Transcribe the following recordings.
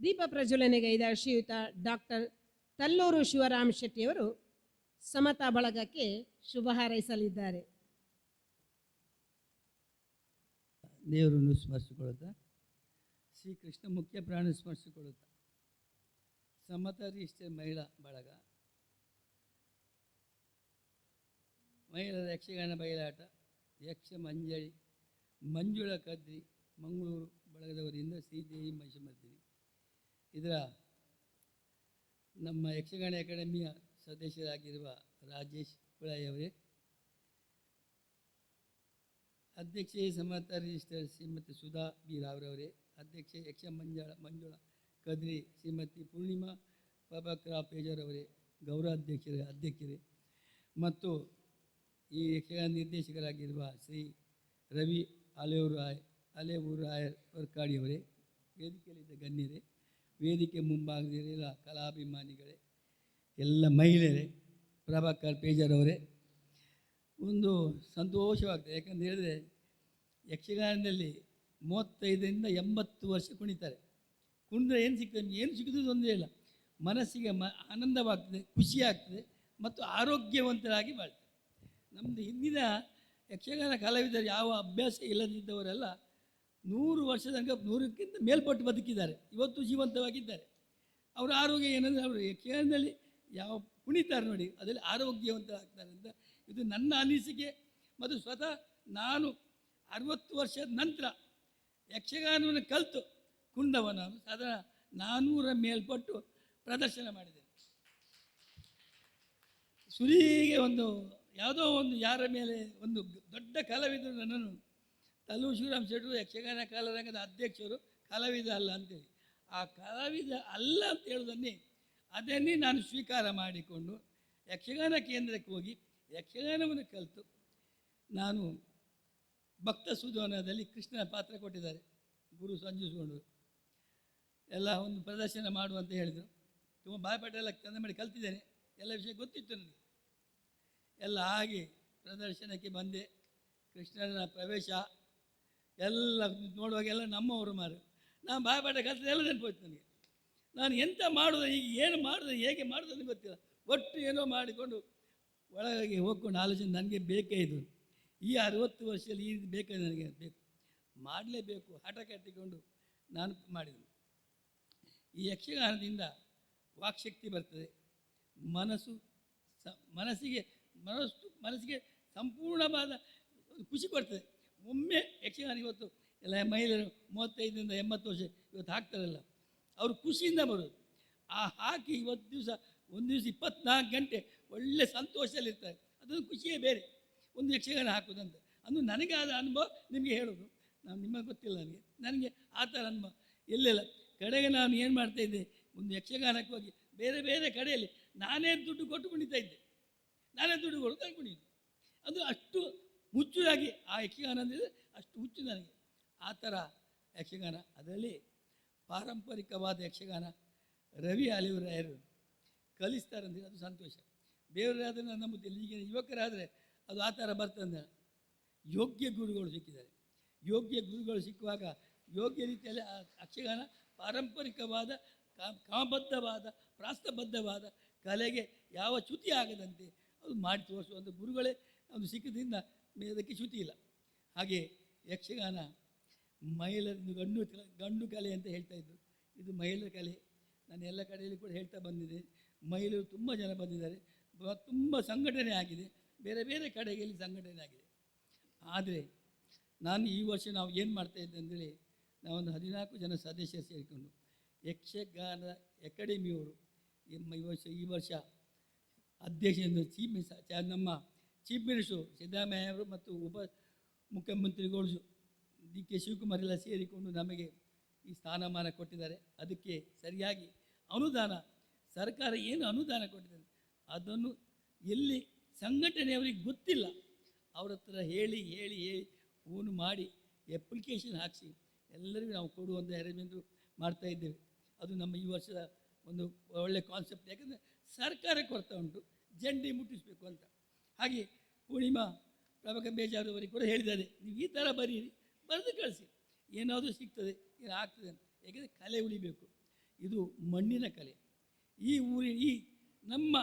ದೀಪ ಪ್ರಜ್ವಲನೆಗೈದ ಶ್ರೀಯುತ ಡಾಕ್ಟರ್ ತಲ್ಲೂರು ಶಿವರಾಮ್ ಶೆಟ್ಟಿಯವರು ಸಮತಾ ಬಳಗಕ್ಕೆ ಶುಭ ಹಾರೈಸಲಿದ್ದಾರೆ. ದೇವರನ್ನು ಸ್ಮರಿಸಿಕೊಳ್ಳುತ್ತಾ, ಶ್ರೀಕೃಷ್ಣ ಮುಖ್ಯ ಪ್ರಾಣ ಸ್ಮರಿಸಿಕೊಳ್ಳುತ್ತಾ, ಸಮತಾ ರಿಜಿಸ್ಟರ್ ಮಹಿಳಾ ಬಳಗ ಮಹಿಳಾ ಯಕ್ಷಗಾನ ಬಯಲಾಟ, ಯಕ್ಷ ಮಂಜಳಿ ಮಂಜುಳ ಕದ್ರಿ ಮಂಗಳೂರು ಬಳಗದವರಿಂದ ಶ್ರೀದೇವಿ ಮಹಿಷಮರ್ದಿನಿ ಇದರ ನಮ್ಮ ಯಕ್ಷಗಾನ ಅಕಾಡೆಮಿಯ ಸದಸ್ಯರಾಗಿರುವ ರಾಜೇಶ್ ಕುಳಾಯವರೇ ಅಧ್ಯಕ್ಷೆ ಸಮರ್ಥ ರಿಜಿಸ್ಟರ್ ಶ್ರೀಮತಿ ಸುಧಾ ಬಿ ರಾವ್ರವರೇ ಅಧ್ಯಕ್ಷೆ ಯಕ್ಷ ಮಂಜಳ, ಮಂಜುಳ ಕದ್ರಿ ಶ್ರೀಮತಿ ಪೂರ್ಣಿಮಾ ಪ್ರಭಾಕರ ಪೇಜರವರೇ ಗೌರವಾಧ್ಯಕ್ಷರೇ ಅಧ್ಯಕ್ಷರೇ. ಮತ್ತು ಈ ಯಕ್ಷಗಾನ ನಿರ್ದೇಶಕರಾಗಿರುವ ಶ್ರೀ ರವಿ ಅಲೆಯೂರಾಯ್ ಅಲೆಯೂರಾಯರ್ ವರ್ಕಾಡಿಯವರೇ ವೇದಿಕೆಯಲ್ಲಿದ್ದ ಗಣ್ಯರೇ. ವೇದಿಕೆ ಮುಂಭಾಗದಲ್ಲಿರುವ ಕಲಾಭಿಮಾನಿಗಳೇ, ಎಲ್ಲ ಮಹಿಳೆಯರೇ, ಪ್ರಭಾಕರ್ ಪೇಜರವರೇ ಒಂದು ಸಂತೋಷವಾಗ್ತದೆ. ಯಾಕಂತ ಹೇಳಿದ್ರೆ ಯಕ್ಷಗಾನದಲ್ಲಿ ಮೂವತ್ತೈದರಿಂದ ಎಂಬತ್ತು ವರ್ಷ ಕುಣಿತಾರೆ. ಕುಣಿದ್ರೆ ಏನು ಸಿಗ್ತದೆ? ಏನು ಸಿಗೋದು ತೊಂದರೆ ಇಲ್ಲ. ಮನಸ್ಸಿಗೆ ಮ, ಆನಂದವಾಗ್ತದೆ ಖುಷಿ ಆಗ್ತದೆ ಮತ್ತು ಆರೋಗ್ಯವಂತರಾಗಿ ಬಾಳ್ತಾರೆ. ನಮ್ಮದು ಹಿಂದಿನ ಯಕ್ಷಗಾನ ಕಲಾವಿದರು ಯಾವ ಅಭ್ಯಾಸ ಇಲ್ಲದಿದ್ದವರೆಲ್ಲ ನೂರು ವರ್ಷದ ನೂರಕ್ಕಿಂತ ಮೇಲ್ಪಟ್ಟು ಬದುಕಿದ್ದಾರೆ. ಇವತ್ತು ಜೀವಂತವಾಗಿದ್ದಾರೆ. ಅವರ ಆರೋಗ್ಯ ಏನಂದರೆ ಅವರು ಯಕ್ಷಗಾನದಲ್ಲಿ ಯಾವ ಕುಣಿತಾರೆ ನೋಡಿ, ಅದರಲ್ಲಿ ಆರೋಗ್ಯವಂತರಾಗ್ತಾರೆ ಅಂತ ಇದು ನನ್ನ ಅನಿಸಿಕೆ. ಮತ್ತು ಸ್ವತಃ ನಾನು ಅರವತ್ತು ವರ್ಷದ ನಂತರ ಯಕ್ಷಗಾನವನ್ನು ಕಲಿತು ಕುಂದವನ ನಾನು ಸಾಧಾರಣ ನಾನ್ನೂರ ಮೇಲ್ಪಟ್ಟು ಪ್ರದರ್ಶನ ಮಾಡಿದೆ. ಸುರಿಗೆ ಒಂದು, ಯಾವುದೋ ಒಂದು ಯಾರ ಮೇಲೆ ಒಂದು ದೊಡ್ಡ ಕಲಾವಿದರು ನನ್ನನ್ನು ತಲು ಶಿವರಾಮ್ ಶೆಟ್ಟರು ಯಕ್ಷಗಾನ ಕಲಾರಂಗದ ಅಧ್ಯಕ್ಷರು, ಕಲಾವಿದ ಅಲ್ಲ ಅಂತೇಳಿ. ಆ ಕಲಾವಿದ ಅಲ್ಲ ಅಂತ ಹೇಳೋದನ್ನೇ ಅದನ್ನೇ ನಾನು ಸ್ವೀಕಾರ ಮಾಡಿಕೊಂಡು ಯಕ್ಷಗಾನ ಕೇಂದ್ರಕ್ಕೆ ಹೋಗಿ ಯಕ್ಷಗಾನವನ್ನು ಕಲಿತು. ನಾನು ಭಕ್ತ ಸುಧವನದಲ್ಲಿ ಕೃಷ್ಣನ ಪಾತ್ರ ಕೊಟ್ಟಿದ್ದಾರೆ, ಗುರು ಸಂಜಿಸ್ಕೊಂಡು ಎಲ್ಲ ಒಂದು ಪ್ರದರ್ಶನ ಮಾಡು ಅಂತ ಹೇಳಿದರು. ತುಂಬ ಬಾಯ್ಪಾಠ ಎಲ್ಲ ಚಂದ ಮಾಡಿ ಕಲ್ತಿದ್ದೇನೆ. ಎಲ್ಲ ವಿಷಯ ಗೊತ್ತಿತ್ತು ನನಗೆ. ಎಲ್ಲ ಆಗಿ ಪ್ರದರ್ಶನಕ್ಕೆ ಬಂದೆ. ಕೃಷ್ಣನ ಪ್ರವೇಶ ಎಲ್ಲ ನೋಡುವಾಗೆಲ್ಲ ನಮ್ಮವರು ಮಾರು. ನಾನು ಭಯಪಟ್ಟ ಕಲ್ತಿದ್ದೆ, ಎಲ್ಲ ನೆನಪೋಯ್ತು ನನಗೆ. ನಾನು ಎಂತ ಮಾಡೋದು, ಈಗ ಏನು ಮಾಡೋದು, ಹೇಗೆ ಮಾಡೋದು ಅಂತ ಗೊತ್ತಿಲ್ಲ. ಒಟ್ಟು ಏನೋ ಮಾಡಿಕೊಂಡು ಒಳಗಾಗಿ ಹೋಗ್ಕೊಂಡು ಆಲೋಚನೆ ನನಗೆ ಬೇಕೇ ಇದು. ಈ ಅರುವತ್ತು ವರ್ಷದಲ್ಲಿ ಈ ರೀತಿ ಬೇಕಾದ ನನಗೆ? ಬೇಕು. ಮಾಡಲೇಬೇಕು, ಹಠ ಕಟ್ಟಿಕೊಂಡು ನಾನು ಮಾಡಿದ್ದೀನಿ ಈ ಯಕ್ಷಗಾನದಿಂದ ವಾಕ್ಶಕ್ತಿ ಬರ್ತದೆ. ಮನಸ್ಸು ಸ, ಮನಸ್ಸಿಗೆ ಮನಸ್ಸು, ಮನಸ್ಸಿಗೆ ಸಂಪೂರ್ಣವಾದ ಖುಷಿ ಕೊಡ್ತದೆ. ಒಮ್ಮೆ ಯಕ್ಷಗಾನ ಇವತ್ತು ಎಲ್ಲ ಮಹಿಳೆಯರು ಮೂವತ್ತೈದರಿಂದ ಎಂಬತ್ತು ವರ್ಷ ಇವತ್ತು ಹಾಕ್ತಾರಲ್ಲ, ಅವರು ಖುಷಿಯಿಂದ ಬರೋದು. ಆ ಹಾಕಿ ಇವತ್ತು ದಿವಸ, ಒಂದು ದಿವಸ ಇಪ್ಪತ್ನಾಲ್ಕು ಗಂಟೆ ಒಳ್ಳೆ ಸಂತೋಷದಲ್ಲಿರ್ತಾರೆ ಅದೊಂದು ಖುಷಿಯೇ ಬೇರೆ. ಒಂದು ಯಕ್ಷಗಾನ ಹಾಕೋದಂತ. ಅದು ನನಗೆ ಆದ ಅನುಭವ ನಿಮಗೆ ಹೇಳೋದು. ನಾನು ನಿಮಗೆ ಗೊತ್ತಿಲ್ಲ ನನಗೆ. ನನಗೆ ಆ ಥರ ಅನುಭವ. ಎಲ್ಲೆಲ್ಲ ಕಡೆಗೆ ನಾನು ಏನು ಮಾಡ್ತಾಯಿದ್ದೆ ಒಂದು ಯಕ್ಷಗಾನಕ್ಕೆ ಹೋಗಿ ಬೇರೆ ಬೇರೆ ಕಡೆಯಲ್ಲಿ ನಾನೇ ದುಡ್ಡು ಕೊಟ್ಟು ಕುಣಿತಾ ಇದ್ದೆ. ನಾನೇ ದುಡ್ಡು ನಾನು ಕುಣಿದು ಅದು ಅಷ್ಟು ಹುಚ್ಚುರಾಗಿ ಆ ಯಕ್ಷಗಾನ ಅಂದರೆ ಅಷ್ಟು ಹುಚ್ಚು ನನಗೆ. ಆ ಥರ ಯಕ್ಷಗಾನ. ಅದರಲ್ಲಿ ಪಾರಂಪರಿಕವಾದ ಯಕ್ಷಗಾನ ರವಿ ಅಲಿವರಾಯರು ಕಲಿಸ್ತಾರಂದ್ರೆ ಅದು ಸಂತೋಷ. ಬೇರೆಯಾದರೆ ನಂಬುತ್ತಿಲ್ಲ ಈಗಿನ ಯುವಕರಾದರೆ ಅದು ಆ ಥರ ಬರ್ತದೆ ಯೋಗ್ಯ ಗುರುಗಳು ಸಿಕ್ಕಿದ್ದಾರೆ. ಯೋಗ್ಯ ಗುರುಗಳು ಸಿಕ್ಕುವಾಗ ಯೋಗ್ಯ ರೀತಿಯಲ್ಲಿ ಆ ಯಕ್ಷಗಾನ ಪಾರಂಪರಿಕವಾದ, ಕಾ- ಕ್ರಮಬದ್ಧವಾದ ಪ್ರಾಸ್ತಬದ್ಧವಾದ ಕಲೆಗೆ ಯಾವ ಚ್ಯುತಿ ಆಗದಂತೆ ಅದು ಮಾಡಿ ತೋರಿಸುವಂಥ ಗುರುಗಳೇ ಅದು ಸಿಕ್ಕಿದ್ರಿಂದ ಅದಕ್ಕೆ ಶ್ರುತಿ ಇಲ್ಲ. ಹಾಗೆ ಯಕ್ಷಗಾನ ಮಹಿಳೆಯರ ಗಂಡು ಗಂಡು ಕಲೆ ಅಂತ ಹೇಳ್ತಾ ಇದ್ದರು ಇದು ಮಹಿಳೆಯರ ಕಲೆ. ನಾನು ಎಲ್ಲ ಕಡೆಯಲ್ಲಿ ಕೂಡ ಹೇಳ್ತಾ ಬಂದಿದೆ ಮಹಿಳೆಯರು ತುಂಬ ಜನ ಬಂದಿದ್ದಾರೆ. ತುಂಬ ಸಂಘಟನೆ ಆಗಿದೆ. ಬೇರೆ ಬೇರೆ ಕಡೆಗಳಲ್ಲಿ ಸಂಘಟನೆ ಆಗಿದೆ. ಆದರೆ ನಾನು ಈ ವರ್ಷ ನಾವು ಏನು ಮಾಡ್ತಾ ಇದ್ದೆ ಅಂದರೆ ನಾವೊಂದು ಹದಿನಾಲ್ಕು ಜನ ಸದಸ್ಯರು ಸೇರಿಕೊಂಡು ಯಕ್ಷಗಾನ ಅಕಾಡೆಮಿಯವರು ಈ ವರ್ಷ ಈ ವರ್ಷ ಅಧ್ಯಕ್ಷ ಚ- ನಮ್ಮ ಚೀಫ್ ಮಿನಿಸ್ಟರು ಸಿದ್ದರಾಮಯ್ಯ ಅವರು ಮತ್ತು ಉಪ ಮುಖ್ಯಮಂತ್ರಿಗಳು ಡಿ ಕೆ ಶಿವಕುಮಾರ್ ಎಲ್ಲ ಸೇರಿಕೊಂಡು ನಮಗೆ ಈ ಸ್ಥಾನಮಾನ ಕೊಟ್ಟಿದ್ದಾರೆ. ಅದಕ್ಕೆ ಸರಿಯಾಗಿ ಅನುದಾನ, ಸರ್ಕಾರ ಏನು ಅನುದಾನ ಕೊಟ್ಟಿದೆ ಅದನ್ನು ಎಲ್ಲಿ ಸಂಘಟನೆಯವರಿಗೆ ಗೊತ್ತಿಲ್ಲ. ಅವ್ರ ಹತ್ರ ಹೇಳಿ ಹೇಳಿ ಹೇಳಿ ಫೋನ್ ಮಾಡಿ ಅಪ್ಲಿಕೇಶನ್ ಹಾಕಿಸಿ ಎಲ್ಲರಿಗೂ ನಾವು ಕೊಡುವಂಥ ಅರೇಂಜ್ಮೆಂಟು ಮಾಡ್ತಾ ಇದ್ದೇವೆ. ಅದು ನಮ್ಮ ಈ ವರ್ಷದ ಒಂದು ಒಳ್ಳೆ ಕಾನ್ಸೆಪ್ಟ್ ಯಾಕಂದರೆ ಸರ್ಕಾರ ಕೊಡ್ತಾ ಉಂಟು ಜಂಡಿ ಮುಟ್ಟಿಸಬೇಕು ಅಂತ. ಹಾಗೆ ಪೂರ್ಣಿಮಾ ಪ್ರಭಾಕರ್ ಬೇಜಾರವರಿಗೆ ಕೂಡ ಹೇಳಿದ್ದಾರೆ. ನೀವು ಈ ಥರ ಬರೀರಿ, ಬರೆದು ಕಳಿಸಿ. ಏನಾದರೂ ಸಿಗ್ತದೆ, ಏನು ಆಗ್ತದೆ ಅಂತ. ಯಾಕೆಂದರೆ ಕಲೆ ಉಳಿಬೇಕು. ಇದು ಮಣ್ಣಿನ ಕಲೆ. ಈ ಊರಿನ, ಈ ನಮ್ಮ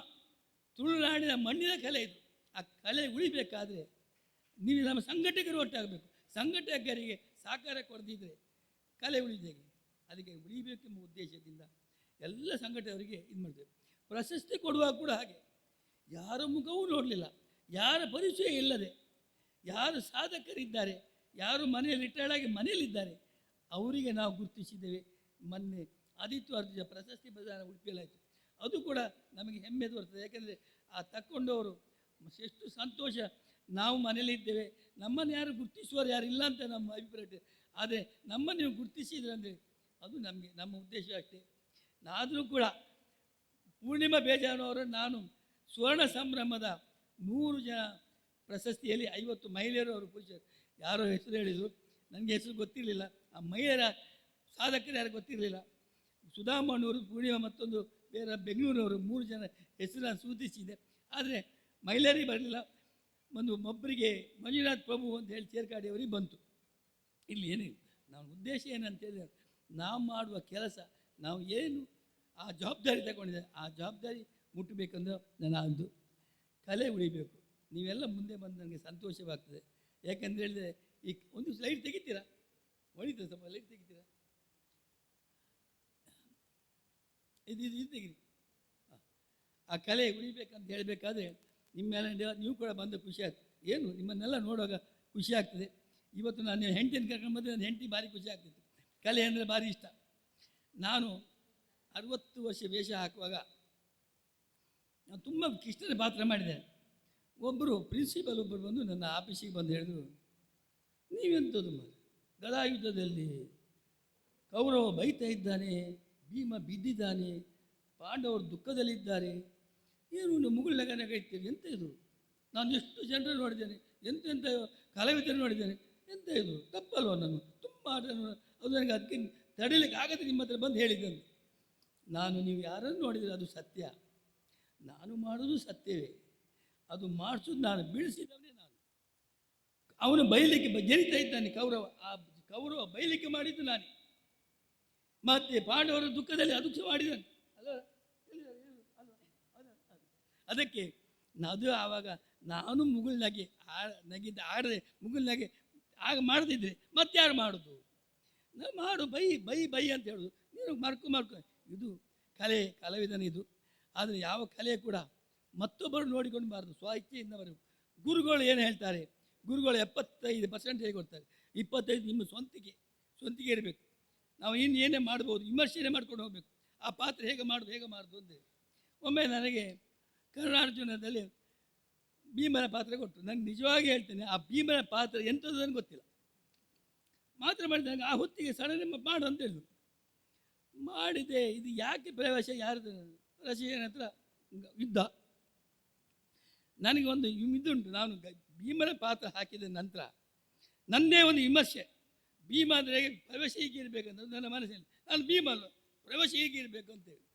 ತುಳುನಾಡಿನ ಮಣ್ಣಿನ ಕಲೆ ಇದು. ಆ ಕಲೆ ಉಳಿಬೇಕಾದರೆ ನೀವು ನಮ್ಮ ಸಂಘಟಕರು ಒಟ್ಟಾಗಬೇಕು. ಸಂಘಟಕರಿಗೆ ಸಹಕಾರ ಕೊಡದಿದ್ದರೆ ಕಲೆ ಉಳಿದೇಗೆ ಅದಕ್ಕೆ ಉಳಿಬೇಕೆಂಬ ಉದ್ದೇಶದಿಂದ ಎಲ್ಲ ಸಂಘಟಕರಿಗೆ ಇದು ಮಾಡಬೇಕು ಪ್ರಶಸ್ತಿ ಕೊಡುವಾಗ ಕೂಡ ಹಾಗೆ. ಯಾರ ಮುಖವೂ ನೋಡಲಿಲ್ಲ. ಯಾರ ಪರಿಚಯ ಇಲ್ಲದೆ, ಯಾರು ಸಾಧಕರಿದ್ದಾರೆ, ಯಾರು ಮನೆಯಲ್ಲಿ ರಿಟೈರ್ಡ್ ಮನೆಯಲ್ಲಿದ್ದಾರೆ, ಅವರಿಗೆ ನಾವು ಗುರುತಿಸಿದ್ದೇವೆ. ಮೊನ್ನೆ ಆದಿತ್ಯ ಪ್ರಶಸ್ತಿ ಪ್ರದಾನ ಉಡುಪಿಯಲ್ಲಾಯಿತು ಅದು ಕೂಡ ನಮಗೆ ಹೆಮ್ಮೆ ತೋರ್ತದೆ ಯಾಕೆಂದರೆ ಆ ತಕ್ಕೊಂಡವರು ಎಷ್ಟು ಸಂತೋಷ. ನಾವು ಮನೆಯಲ್ಲಿದ್ದೇವೆ. ನಮ್ಮನ್ನು ಯಾರು ಗುರುತಿಸುವವರು ಯಾರು ಇಲ್ಲ ಅಂತ ನಮ್ಮ ಅಭಿಪ್ರಾಯ ಆದರೆ ನಮ್ಮನ್ನು ನೀವು ಗುರುತಿಸಿದ್ರೆ ಅಂದರೆ ಅದು ನಮಗೆ, ನಮ್ಮ ಉದ್ದೇಶ ಅಷ್ಟೇ. ಆದರೂ ಕೂಡ ಪೂರ್ಣಿಮಾ ಬೇಜಾನವರು ನಾನು ಸುವರ್ಣ ಸಂಭ್ರಮದ ನೂರು ಜನ ಪ್ರಶಸ್ತಿಯಲ್ಲಿ ಐವತ್ತು ಮಹಿಳೆಯರು ಅವರು ಪುರುಷರು ಯಾರೋ ಹೆಸರು ಹೇಳಿದರು. ನನಗೆ ಹೆಸರು ಗೊತ್ತಿರಲಿಲ್ಲ. ಆ ಮಹಿಳೆಯರ ಸಾಧಕರು ಯಾರು ಗೊತ್ತಿರಲಿಲ್ಲ. ಸುಧಾಮಣ್ಣವರು ಪೂರ್ಣಿಮಾ ಮತ್ತೊಂದು ಬೇರೆ ಬೆಂಗಳೂರಿನವರು, ಮೂರು ಜನ ಹೆಸರು ನಾನು ಸೂಚಿಸಿದೆ. ಆದರೆ ಮಹಿಳೆಯರಿಗೆ ಬರಲಿಲ್ಲ. ಒಂದು ಒಬ್ಬರಿಗೆ ಮಂಜುನಾಥ್ ಪ್ರಭು ಅಂತ ಹೇಳಿ ಚೇರ್ಕಾಡಿಯವರಿಗೆ ಬಂತು. ಇಲ್ಲಿ ಏನಿಲ್ಲ ನಾನು ಉದ್ದೇಶ ಏನಂತ ಹೇಳಿದ್ರೆ, ನಾವು ಮಾಡುವ ಕೆಲಸ, ನಾವು ಏನು ಆ ಜವಾಬ್ದಾರಿ ತಗೊಂಡಿದೆ, ಆ ಜವಾಬ್ದಾರಿ ಮುಟ್ಟಬೇಕಂದ್ರೆ ನನ್ನ ಒಂದು ಕಲೆ ಉಳಿಬೇಕು. ನೀವೆಲ್ಲ ಮುಂದೆ ಬಂದು ನನಗೆ ಸಂತೋಷವಾಗ್ತದೆ. ಯಾಕಂತ ಹೇಳಿದ್ರೆ ಈ ಒಂದು ಸ್ಲೈಡ್ ತೆಗಿತೀರಾ? ಒಳಿತು, ಸ್ವಲ್ಪ ಲೈಟ್ ತೆಗಿತೀರಾ? ಇದು ಇದು ಇದು ತೆಗಿರಿ. ಆ ಕಲೆ ಉಳಿಬೇಕಂತ ಹೇಳಬೇಕಾದ್ರೆ ನಿಮ್ಮೆಲ್ಲ ನೀವು ಕೂಡ ಬಂದು ಖುಷಿ ಆಗ್ತದೆ. ಏನು? ನಿಮ್ಮನ್ನೆಲ್ಲ ನೋಡುವಾಗ ಖುಷಿ ಆಗ್ತದೆ. ಇವತ್ತು ನಾನು ಹೆಂಡತಿನ ಕರ್ಕೊಂಡು ಬಂದರೆ ನನ್ನ ಹೆಂಡತಿ ಭಾರಿ ಖುಷಿ ಆಗ್ತಿತ್ತು ಕಲೆ ಅಂದರೆ ಭಾರಿ ಇಷ್ಟ. ನಾನು ಅರವತ್ತು ವರ್ಷ ವೇಷ ಹಾಕುವಾಗ ತುಂಬ ಕಿಷ್ಟದ ಪಾತ್ರ ಮಾಡಿದೆ. ಒಬ್ಬರು ಪ್ರಿನ್ಸಿಪಲ್ ಒಬ್ಬರು ಬಂದು ನನ್ನ ಆಫೀಸಿಗೆ ಬಂದು ಹೇಳಿದ್ರು, ನೀವೆಂಥದ್ದು ಮಾರೆ ಗದಾಯುದ್ಧದಲ್ಲಿ ಕೌರವ ಬೈತಾ ಇದ್ದಾನೆ, ಭೀಮ ಬಿದ್ದಿದ್ದಾನೆ, ಪಾಂಡವರು ದುಃಖದಲ್ಲಿದ್ದಾರೆ. ಏನು ಮುಗುಳು ಲಗನ ಕೈತೀರಿ ಎಂತ ಇದು? ನಾನು ಎಷ್ಟು ಜನರು ನೋಡಿದ್ದೇನೆ ಎಂತೆಂಥ ಕಲಾವಿದರು ನೋಡಿದ್ದೇನೆ, ಎಂತ ಇದು? ತಪ್ಪಲ್ವ ನಾನು? ತುಂಬ ಅದು ನನಗೆ ಅದಕ್ಕೆ ತಡೀಲಿಕ್ಕೆ ಆಗದೆ ನಿಮ್ಮ ಹತ್ರ ಬಂದು ಹೇಳಿದ್ದೇನೆ ನಾನು ನೀವು ಯಾರನ್ನು ನೋಡಿದರೆ ಅದು ಸತ್ಯ. ನಾನು ಮಾಡೋದು ಸತ್ಯವೇ. ಅದು ಮಾಡಿಸೋದು ನಾನು, ಬೀಳಿಸಿದವನೇ ನಾನು. ಅವನು ಬೈಲಿಕ್ಕೆ ಜರಿತಾ ಇದ್ದಾನೆ ಕೌರವ. ಆ ಕೌರವ ಬೈಲಿಕ್ಕೆ ಮಾಡಿದ್ದು ನಾನೇ. ಮತ್ತೆ ಪಾಂಡವರ ದುಃಖದಲ್ಲಿ ಅದು ಸಹ ಮಾಡಿದ್ದಾನೆ. ಅಲ್ಲ. ಅದಕ್ಕೆ ಅದು ಆವಾಗ ನಾನು ಮುಗುಲ್ನಾಗೆ ಆ ನಗಿದ್ದ ಆಡದೆ ಮುಗುಲ್ನಾಗೆ ಆಗ ಮಾಡದಿದ್ರೆ ಮತ್ತೆ ಯಾರು ಮಾಡೋದು? ಮಾಡು, ಬೈ ಬೈ ಬೈ ಅಂತ ಹೇಳೋದು. ನೀನು ಮರ್ಕು ಮರ್ಕು. ಇದು ಕಲೆ ಕಲಾವಿದನ ಇದು ಆದರೆ ಯಾವ ಕಲೆ ಕೂಡ ಮತ್ತೊಬ್ಬರು ನೋಡಿಕೊಂಡ್ಬಾರ್ದು ಸ್ವ ಗುರುಗಳು ಏನು ಹೇಳ್ತಾರೆ? ಗುರುಗಳು ಎಪ್ಪತ್ತೈದು ಪರ್ಸೆಂಟೇಜ್ ಕೊಡ್ತಾರೆ ಇಪ್ಪತ್ತೈದು ನಿಮ್ಮ ಸ್ವಂತಿಗೆ ಸ್ವಂತಿಗೆ ಇರಬೇಕು. ನಾವು ಇನ್ನು ಏನೇ ಮಾಡ್ಬೋದು, ವಿಮರ್ಶೆನೇ ಮಾಡ್ಕೊಂಡು ಹೋಗಬೇಕು. ಆ ಪಾತ್ರ ಹೇಗೆ ಮಾಡೋದು ಹೇಗೆ ಮಾಡೋದು ಅಂತ ಒಮ್ಮೆ ನನಗೆ ಕರುಣಾರ್ಜುನದಲ್ಲಿ ಭೀಮನ ಪಾತ್ರ ಕೊಟ್ಟರು. ನನಗೆ ನಿಜವಾಗಿ ಹೇಳ್ತೇನೆ, ಆ ಭೀಮನ ಪಾತ್ರ ಎಂಥದ್ದು ಗೊತ್ತಿಲ್ಲ. ಮಾತ್ರ ಮಾಡಿದಾಗ ಆ ಹೊತ್ತಿಗೆ ಸಡನ್ ಮಾಡು ಅಂತ ಹೇಳಿದ್ರು. ಮಾಡಿದೆ, ಇದು ಯಾಕೆ ಪ್ರವೇಶ ಯಾರ್ದು? ರಶಿಯನ್ ಹತ್ರ ಯುದ್ಧ. ನನಗೆ ಒಂದು ಇದುಂಟು. ನಾನು ಭೀಮನ ಪಾತ್ರ ಹಾಕಿದ ನಂತರ ನನ್ನದೇ ಒಂದು ವಿಮರ್ಶೆ. ಭೀಮ ಅಂದರೆ ಪ್ರವೇಶ ಹೀಗೆ ಇರಬೇಕಂತ ನನ್ನ ಮನಸ್ಸಲ್ಲಿ. ನಾನು ಭೀಮ ಅಲ್ಲ ಪ್ರವೇಶ ಹೀಗೆ ಇರಬೇಕು ಅಂತೇಳಿ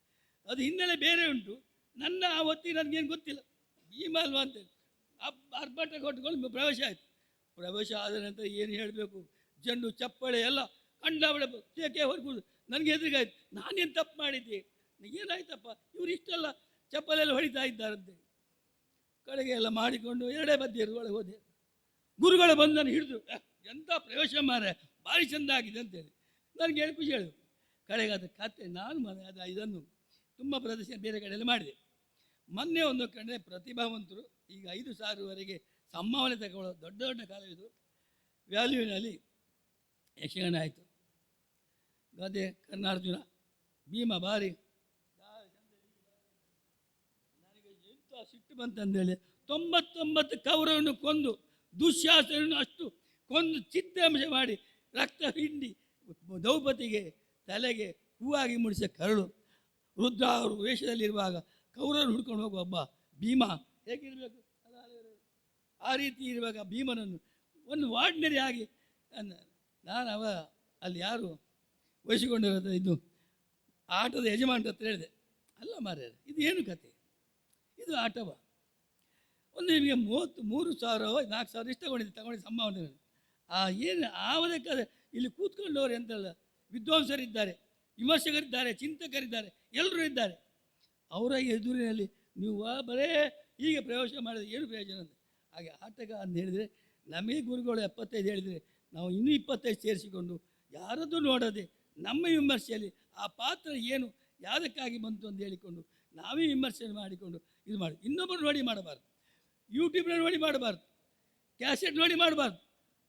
ಅದು ಹಿನ್ನೆಲೆ ಬೇರೆ ಉಂಟು. ನನ್ನ ಆ ಹೊತ್ತಿಗೆ ನನಗೇನು ಗೊತ್ತಿಲ್ಲ. ಭೀಮ ಅಲ್ವಾ ಅಂತೇಳಿ ಅಬ್, ಅರ್ಭಟ ಕೊಟ್ಟುಕೊಂಡು ಪ್ರವೇಶ ಆಯಿತು. ಪ್ರವೇಶ ಆದ ನಂತರ ಏನು ಹೇಳಬೇಕು? ಜಂಡು ಚಪ್ಪಳೆ ಎಲ್ಲ ಕಂಡಾಬಳೆ ಕೇಕೆ ಹೊರಗೂ ನನಗೆ ಹೆದರಿಗಾಯ್ತು ನಾನೇನು ತಪ್ಪು ಮಾಡಿದ್ದೆ? ಏನಾಯ್ತಪ್ಪ? ಇವ್ರು ಇಷ್ಟೆಲ್ಲ ಚಪ್ಪಲೆಲ್ಲ ಹೊಡಿತಾ ಇದ್ದಾರಂತೆ. ಕಡೆಗೆ ಎಲ್ಲ ಮಾಡಿಕೊಂಡು ಎರಡೇ ಬದಿಯರು ಒಳಗೆ ಹೋದೆ. ಗುರುಗಳು ಬಂದು ಹಿಡಿದು ಎಂಥ ಪ್ರವೇಶ ಮಾರೆ ಭಾರಿ ಚಂದ ಆಗಿದೆ ಅಂತೇಳಿ. ನನಗೆ ಹೇಳಿ ಖುಷಿ ಹೇಳಿದ್ರು ಕಡೆಗೆ ಅದು ಕತೆ ನಾನು ಮನೆ ಅದು ಇದನ್ನು ತುಂಬ ಪ್ರದರ್ಶನ ಬೇರೆ ಕಡೆಯಲ್ಲಿ ಮಾಡಿದೆ. ಮೊನ್ನೆ ಒಂದು ಕಡೆ ಪ್ರತಿಭಾವಂತರು ಈಗ ಐದು ಸಾವಿರವರೆಗೆ ಸಂಭಾವನೆ ತಗೊಳ್ಳೋ ದೊಡ್ಡ ದೊಡ್ಡ ಕಾಲವಿದು. ವ್ಯಾಲ್ಯೂನಲ್ಲಿ ಯಕ್ಷಗಾನ ಆಯಿತು. ಗದೆ ಕರ್ನಾರ್ಜುನ, ಭೀಮ ಭಾರಿ ನನಗೆ ಎಂಥ ಸಿಟ್ಟು ಬಂತಂದೇಳಿ ತೊಂಬತ್ತೊಂಬತ್ತು ಕೌರವನ್ನು ಕೊಂದು ದುಶ್ಯಾಸನನ್ನು ಅಷ್ಟು ಕೊಂದು ಚಿತ್ತಾಂಶ ಮಾಡಿ ರಕ್ತ ಹಿಂಡಿ ದ್ರೌಪದಿಗೆ ತಲೆಗೆ ಹೂವಾಗಿ ಮುಡಿಸಿದ ಕರಳು. ರುದ್ರ ಅವರು ವೇಷದಲ್ಲಿರುವಾಗ ಕೌರವರು ಹುಡ್ಕೊಂಡು ಹೋಗುವ ಒಬ್ಬ ಭೀಮ ಹೇಗಿರಬೇಕು? ಆ ರೀತಿ ಇರುವಾಗ ಭೀಮನನ್ನು ಒಂದು ವಾರ್ಡ್ನರಿ ಆಗಿ ನಾನು ಅವ ಅಲ್ಲಿ ಯಾರು ವಹಿಸಿಕೊಂಡಿರೋದು ಇದು? ಆಟದ ಯಜಮಾನ್ರ ಹತ್ರ ಹೇಳಿದೆ. ಅಲ್ಲ ಮಾರ್ಯಾರ ಇದು ಏನು ಕತೆ? ಇದು ಆಟವ? ಒಂದು ನಿಮಗೆ ಮೂವತ್ತು, ಮೂರು ಸಾವಿರ, ನಾಲ್ಕು ಸಾವಿರ ಇಷ್ಟ ತಗೊಂಡಿದ್ದೆ, ತಗೊಂಡಿದ್ದ ಸಂಭಾವನೆ ಆ ಏನು ಆವದಕ್ಕೆ ಇಲ್ಲಿ ಕೂತ್ಕೊಂಡವರು ಎಂತಲ್ಲ ವಿದ್ವಾಂಸರಿದ್ದಾರೆ, ವಿಮರ್ಶಕರಿದ್ದಾರೆ, ಚಿಂತಕರಿದ್ದಾರೆ, ಎಲ್ಲರೂ ಇದ್ದಾರೆ. ಅವರ ಎದುರಿನಲ್ಲಿ ನೀವು ಬರೇ ಹೀಗೆ ಪ್ರವೇಶ ಮಾಡಿದ್ರೆ ಏನು ಪ್ರಯೋಜನ ಅಂತ. ಹಾಗೆ ಆಟಗ ಅಂತ ಹೇಳಿದರೆ, ನಮಗೆ ಗುರುಗಳು ಎಪ್ಪತ್ತೈದು ಹೇಳಿದರೆ, ನಾವು ಇನ್ನೂ ಇಪ್ಪತ್ತೈದು ಸೇರಿಸಿಕೊಂಡು ಯಾರದ್ದು ನೋಡದೆ ನಮ್ಮ ವಿಮರ್ಶೆಯಲ್ಲಿ ಆ ಪಾತ್ರ ಏನು ಯಾವುದಕ್ಕಾಗಿ ಬಂತು ಅಂತ ಹೇಳಿಕೊಂಡು ನಾವೇ ವಿಮರ್ಶೆ ಮಾಡಿಕೊಂಡು ಇದು ಮಾಡಿ. ಇನ್ನೊಬ್ಬರು ನೋಡಿ ಮಾಡಬಾರ್ದು. ಯೂಟ್ಯೂಬ್ನ ನೋಡಿ ಮಾಡಬಾರ್ದು. ಕ್ಯಾಸೆಟ್ ನೋಡಿ ಮಾಡಬಾರ್ದು.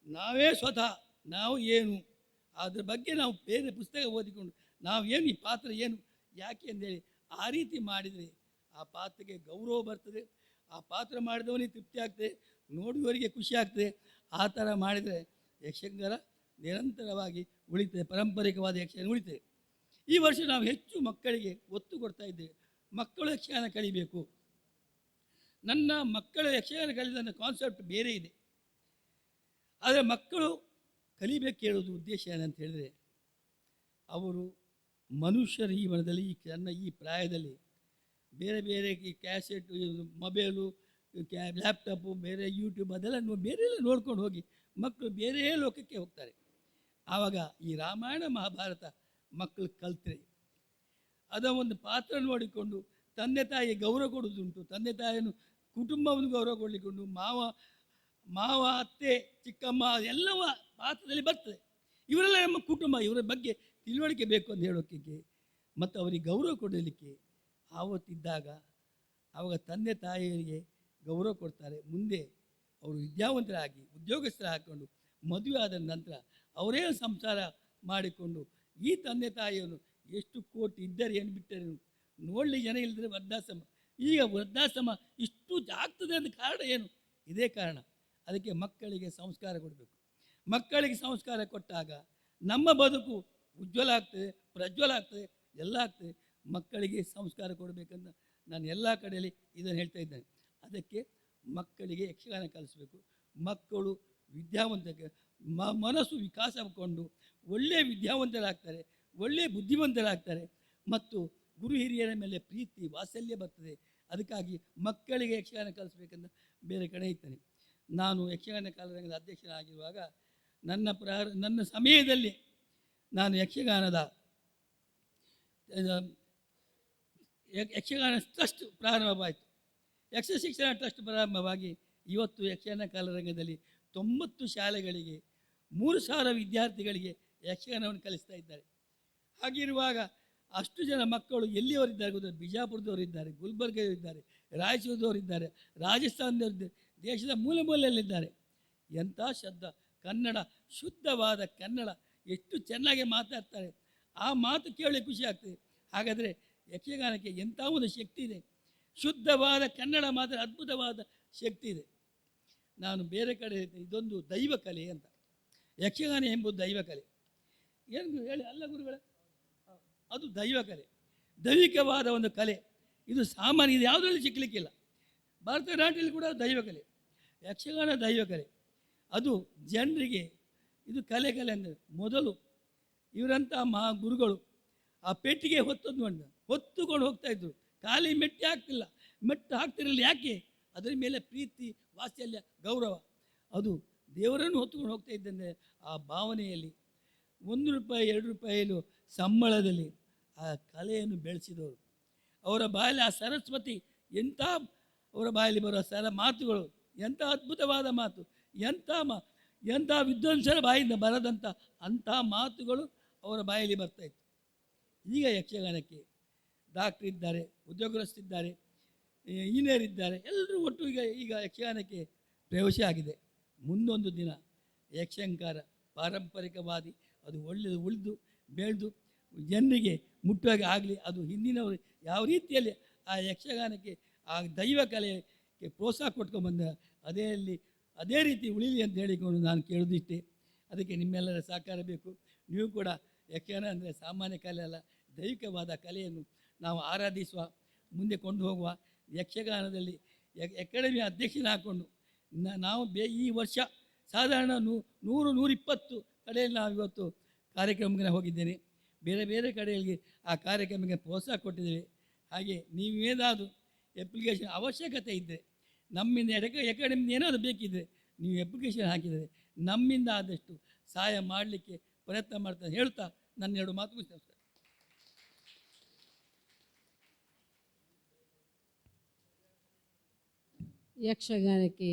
ನಾವೇ ಸ್ವತಃ, ನಾವು ಏನು? ಅದ್ರ ಬಗ್ಗೆ ನಾವು ಬೇರೆ ಪುಸ್ತಕ ಓದಿಕೊಂಡು, ನಾವು ಏನು ಈ ಪಾತ್ರ ಏನು? ಯಾಕೆ ಅಂತೇಳಿ ಆ ರೀತಿ ಮಾಡಿದರೆ ಆ ಪಾತ್ರಕ್ಕೆ ಗೌರವ ಬರ್ತದೆ. ಆ ಪಾತ್ರ ಮಾಡಿದವನಿಗೆ ತೃಪ್ತಿ ಆಗ್ತದೆ. ನೋಡುವವರಿಗೆ ಖುಷಿ ಆಗ್ತದೆ. ಆ ಥರ ಮಾಡಿದರೆ ಯಕ್ಷಗಾನ ನಿರಂತರವಾಗಿ ಉಳಿತದೆ. ಪಾರಂಪರಿಕವಾದ ಯಕ್ಷಗಾನ ಉಳಿತದೆ. ಈ ವರ್ಷ ನಾವು ಹೆಚ್ಚು ಮಕ್ಕಳಿಗೆ ಒತ್ತು ಕೊಡ್ತಾ ಇದ್ದೇವೆ. ಮಕ್ಕಳು ಯಕ್ಷಗಾನ ಕಲಿಬೇಕು. ನನ್ನ ಮಕ್ಕಳು ಯಕ್ಷಗಾನ ಕಲಿದ ಕಾನ್ಸೆಪ್ಟ್ ಬೇರೆ ಇದೆ. ಆದರೆ ಮಕ್ಕಳು ಕಲಿಬೇಕು ಹೇಳೋದು ಉದ್ದೇಶ ಏನಂತ ಹೇಳಿದರೆ, ಅವರು ಮನುಷ್ಯರ ಈ ಮನದಲ್ಲಿ ಈ ನನ್ನ ಈ ಪ್ರಾಯದಲ್ಲಿ ಬೇರೆ ಬೇರೆ ಈ ಕ್ಯಾಸೆಟ್ ಮೊಬೈಲು ಕ್ಯಾ ಲ್ಯಾಪ್ಟಾಪು ಬೇರೆ ಯೂಟ್ಯೂಬ್ ಅದೆಲ್ಲ ಬೇರೆ ಎಲ್ಲ ನೋಡ್ಕೊಂಡು ಹೋಗಿ ಮಕ್ಕಳು ಬೇರೆ ಲೋಕಕ್ಕೆ ಹೋಗ್ತಾರೆ. ಆವಾಗ ಈ ರಾಮಾಯಣ ಮಹಾಭಾರತ ಮಕ್ಕಳು ಕಲ್ತ್ರೆ. ಅದರ ಒಂದು ಪಾತ್ರ ನೋಡಿಕೊಂಡು ತಂದೆ ತಾಯಿ ಗೌರವ ಕೊಡುವುದುಂಟು. ತಂದೆ ತಾಯಿಯನ್ನು ಕುಟುಂಬವನ್ನು ಗೌರವ ಕೊಡಲಿಕ್ಕುಂಟು. ಮಾವ ಮಾವ, ಅತ್ತೆ, ಚಿಕ್ಕಮ್ಮ ಎಲ್ಲವ ಪಾತ್ರದಲ್ಲಿ ಬರ್ತದೆ. ಇವರೆಲ್ಲ ನಮ್ಮ ಕುಟುಂಬ, ಇವರ ಬಗ್ಗೆ ತಿಳುವಳಿಕೆ ಬೇಕು ಅಂತ ಹೇಳೋಕ್ಕೆ ಮತ್ತು ಅವರಿಗೆ ಗೌರವ ಕೊಡಲಿಕ್ಕೆ ಆವತ್ತಿದ್ದಾಗ ಆವಾಗ ತಂದೆ ತಾಯಿಯರಿಗೆ ಗೌರವ ಕೊಡ್ತಾರೆ. ಮುಂದೆ ಅವರು ವಿದ್ಯಾವಂತರಾಗಿ ಉದ್ಯೋಗಸ್ಥರ ಹಾಕ್ಕೊಂಡು ಮದುವೆ ಆದ ನಂತರ ಅವರೇ ಸಂಸಾರ ಮಾಡಿಕೊಂಡು ಈ ತಂದೆ ತಾಯಿಯನ್ನು ಎಷ್ಟು ಕೋಟಿ ಇದ್ದರೆ ಏನು ಬಿಟ್ಟರೆ ನೋಡಲಿ ಜನ ಇಲ್ಲದ್ರೆ ವೃದ್ಧಾಶ್ರಮ. ಈಗ ವೃದ್ಧಾಶ್ರಮ ಇಷ್ಟು ಜಾಗ್ತದೆ ಅಂತ ಕಾರಣ ಏನು? ಇದೇ ಕಾರಣ. ಅದಕ್ಕೆ ಮಕ್ಕಳಿಗೆ ಸಂಸ್ಕಾರ ಕೊಡಬೇಕು. ಮಕ್ಕಳಿಗೆ ಸಂಸ್ಕಾರ ಕೊಟ್ಟಾಗ ನಮ್ಮ ಬದುಕು ಉಜ್ವಲ ಆಗ್ತದೆ, ಪ್ರಜ್ವಲ ಆಗ್ತದೆ, ಎಲ್ಲ ಆಗ್ತದೆ. ಮಕ್ಕಳಿಗೆ ಸಂಸ್ಕಾರ ಕೊಡಬೇಕಂತ ನಾನು ಎಲ್ಲ ಕಡೆಯಲ್ಲಿ ಇದನ್ನು ಹೇಳ್ತಾ ಇದ್ದೇನೆ. ಅದಕ್ಕೆ ಮಕ್ಕಳಿಗೆ ಯಕ್ಷಗಾನ ಕಲಿಸಬೇಕು. ಮಕ್ಕಳು ವಿದ್ಯಾವಂತಕ್ಕೆ ಮ, ಮನಸ್ಸು ವಿಕಾಸಗೊಂಡು ಒಳ್ಳೆಯ ವಿದ್ಯಾವಂತರಾಗ್ತಾರೆ ಒಳ್ಳೆಯ ಬುದ್ಧಿವಂತರಾಗ್ತಾರೆ. ಮತ್ತು ಗುರು ಹಿರಿಯರ ಮೇಲೆ ಪ್ರೀತಿ, ವಾತ್ಸಲ್ಯ ಬರ್ತದೆ. ಅದಕ್ಕಾಗಿ ಮಕ್ಕಳಿಗೆ ಯಕ್ಷಗಾನ ಕಲಿಸ್ಬೇಕಂತ ಬೇರೆ ಕಡೆ ಇರ್ತೇನೆ ನಾನು ಯಕ್ಷಗಾನ ಕಾಲರಂಗದ ಅಧ್ಯಕ್ಷನಾಗಿರುವಾಗ ನನ್ನ ಪ್ರಾರ ನನ್ನ ಸಮಯದಲ್ಲಿ ನಾನು ಯಕ್ಷಗಾನದ ಯಕ್ಷಗಾನ ಟ್ರಸ್ಟ್ ಪ್ರಾರಂಭವಾಯಿತು. ಯಕ್ಷ ಶಿಕ್ಷಣ ಟ್ರಸ್ಟ್ ಪ್ರಾರಂಭವಾಗಿ ಇವತ್ತು ಯಕ್ಷಗಾನ ಕಾಲರಂಗದಲ್ಲಿ ತೊಂಬತ್ತು ಶಾಲೆಗಳಿಗೆ ಮೂರು ಸಾವಿರ ವಿದ್ಯಾರ್ಥಿಗಳಿಗೆ ಯಕ್ಷಗಾನವನ್ನು ಕಲಿಸ್ತಾ ಇದ್ದಾರೆ. ಹಾಗಿರುವಾಗ ಅಷ್ಟು ಜನ ಮಕ್ಕಳು ಎಲ್ಲಿಯವರಿದ್ದಾರೆ ಗೊತ್ತಿಲ್ಲ ಬಿಜಾಪುರದವರಿದ್ದಾರೆ, ಗುಲ್ಬರ್ಗದವರಿದ್ದಾರೆ, ರಾಯಚೂರದವರಿದ್ದಾರೆ, ರಾಜಸ್ಥಾನದವರಿದ್ದಾರೆ, ದೇಶದ ಮೂಲೆ ಮೂಲೆಯಲ್ಲಿದ್ದಾರೆ. ಎಂಥ ಶಬ್ದ. ಕನ್ನಡ, ಶುದ್ಧವಾದ ಕನ್ನಡ. ಎಷ್ಟು ಚೆನ್ನಾಗಿ ಮಾತಾಡ್ತಾರೆ. ಆ ಮಾತು ಕೇಳಿ ಖುಷಿ ಆಗ್ತದೆ. ಹಾಗಾದರೆ ಯಕ್ಷಗಾನಕ್ಕೆ ಎಂಥ ಒಂದು ಶಕ್ತಿ ಇದೆ. ಶುದ್ಧವಾದ ಕನ್ನಡ ಮಾತ್ರ ಅದ್ಭುತವಾದ ಶಕ್ತಿ ಇದೆ. ನಾನು ಬೇರೆ ಕಡೆ ಇದೊಂದು ದೈವ ಕಲೆ ಅಂತ. ಯಕ್ಷಗಾನ ಎಂಬುದು ದೈವ ಕಲೆ ಏನು ಹೇಳಿ? ಅಲ್ಲ ಗುರುಗಳೇ. ಅದು ದೈವ ಕಲೆ. ದೈವಿಕವಾದ ಒಂದು ಕಲೆ. ಇದು ಸಾಮಾನ್ಯ, ಇದು ಯಾವುದರಲ್ಲಿ ಸಿಕ್ಕಲಿಕ್ಕಿಲ್ಲ ಭರತನಾಟ್ಯದಲ್ಲಿ ಕೂಡ ದೈವ ಕಲೆ. ಯಕ್ಷಗಾನ ದೈವ ಕಲೆ. ಅದು ಜನರಿಗೆ, ಇದು ಕಲೆ ಕಲೆ ಅಂದರೆ ಮೊದಲು ಇವರಂಥ ಮಹಾ ಗುರುಗಳು ಆ ಪೆಟ್ಟಿಗೆ ಹೊತ್ತದ್ದು ಅಂತ ಹೊತ್ತುಕೊಂಡು ಹೋಗ್ತಾ ಇದ್ರು. ಖಾಲಿ ಮೆಟ್ಟಿ ಹಾಕ್ತಿಲ್ಲ. ಮೆಟ್ಟು ಹಾಕ್ತಿರಲಿಲ್ಲ. ಯಾಕೆ? ಅದರ ಮೇಲೆ ಪ್ರೀತಿ, ವಾತ್ಸಲ್ಯ, ಗೌರವ. ಅದು ದೇವರನ್ನು ಹೊತ್ತುಕೊಂಡು ಹೋಗ್ತಾ ಇದ್ದಂದರೆ ಆ ಭಾವನೆಯಲ್ಲಿ. ಒಂದು ರೂಪಾಯಿ, ಎರಡು ರೂಪಾಯಿಲು ಸಂಬಳದಲ್ಲಿ. ಆ ಕಲೆಯನ್ನು ಬೆಳೆಸಿದವರು. ಅವರ ಬಾಯಲ್ಲಿ ಆ ಸರಸ್ವತಿ, ಎಂಥ ಅವರ ಬಾಯಲ್ಲಿ ಬರುವ ಸರ ಮಾತುಗಳು, ಎಂಥ ಅದ್ಭುತವಾದ ಮಾತು, ಎಂಥ ಮಾ, ಎಂಥ ವಿದ್ವಾಂಸರ ಬಾಯಿಂದ ಬರದಂಥ ಅಂಥ ಮಾತುಗಳು ಅವರ ಬಾಯಲ್ಲಿ ಬರ್ತಾ ಇತ್ತು. ಈಗ ಯಕ್ಷಗಾನಕ್ಕೆ ಡಾಕ್ಟ್ರ್ ಇದ್ದಾರೆ ಉದ್ಯೋಗಸ್ಥರಿದ್ದಾರೆ ಇಂಜಿನಿಯರ್ ಇದ್ದಾರೆ, ಎಲ್ಲರೂ ಒಟ್ಟು ಈಗ ಈಗ ಯಕ್ಷಗಾನಕ್ಕೆ ಪ್ರವೇಶ ಆಗಿದೆ. ಮುಂದೊಂದು ದಿನ ಯಕ್ಷಂಕಾರ ಪಾರಂಪರಿಕವಾದಿ, ಅದು ಒಳ್ಳೆಯದು ಉಳಿದು, ಬೆಳೆದು ಜನರಿಗೆ ಮುಟ್ಟುವಾಗ ಆಗಲಿ, ಅದು ಹಿಂದಿನವರು ಯಾವ ರೀತಿಯಲ್ಲಿ ಆ ಯಕ್ಷಗಾನಕ್ಕೆ, ಆ ದೈವ ಕಲೆಗೆ ಪ್ರೋತ್ಸಾಹ ಕೊಟ್ಕೊಂಡು ಬಂದ, ಅದೇ ಅಲ್ಲಿ, ಅದೇ ರೀತಿ ಉಳಿಲಿ ಅಂತ ಹೇಳಿಕೊಂಡು ನಾನು ಕೇಳೋದಿಷ್ಟೇ ಅದಕ್ಕೆ ನಿಮ್ಮೆಲ್ಲರ ಸಹಕಾರ ಬೇಕು. ನೀವು ಕೂಡ ಯಕ್ಷಗಾನ ಅಂದರೆ ಸಾಮಾನ್ಯ ಕಲೆ ಅಲ್ಲ, ದೈವಿಕವಾದ ಕಲೆಯನ್ನು ನಾವು ಆರಾಧಿಸುವ, ಮುಂದೆ ಕೊಂಡು ಹೋಗುವ ಯಕ್ಷಗಾನದಲ್ಲಿ ಅಕಾಡೆಮಿ ಅಧ್ಯಕ್ಷನ ಹಾಕ್ಕೊಂಡು ನಾವು ಬೇ, ಈ ವರ್ಷ ಸಾಧಾರಣ ನೂ, ನೂರು ನೂರಿಪ್ಪತ್ತು ಕಡೆಯಲ್ಲಿ ನಾವು ಇವತ್ತು ಕಾರ್ಯಕ್ರಮಕ್ಕೆ ಹೋಗಿದ್ದೇನೆ. ಬೇರೆ ಬೇರೆ ಕಡೆಯಲ್ಲಿ ಆ ಕಾರ್ಯಕ್ರಮಕ್ಕೆ ಪ್ರೋತ್ಸಾಹ ಕೊಟ್ಟಿದ್ದೇವೆ. ಹಾಗೆ ನೀವೇನಾದರೂ ಅಪ್ಲಿಕೇಶನ್ ಅವಶ್ಯಕತೆ ಇದ್ದರೆ ನಮ್ಮಿಂದ ಎಡಕ ಎಕಡೆಯಿಂದ ಏನಾದರೂ ಬೇಕಿದ್ದರೆ ನೀವು ಅಪ್ಲಿಕೇಶನ್ ಹಾಕಿದರೆ ನಮ್ಮಿಂದ ಆದಷ್ಟು ಸಹಾಯ ಮಾಡಲಿಕ್ಕೆ ಪ್ರಯತ್ನ ಮಾಡ್ತಾ ಹೇಳ್ತಾ ನನ್ನ ಎರಡು ಮಾತು ಮುಗಿಸ್ತೇನೆ ಯಕ್ಷಗಾನಕ್ಕೆ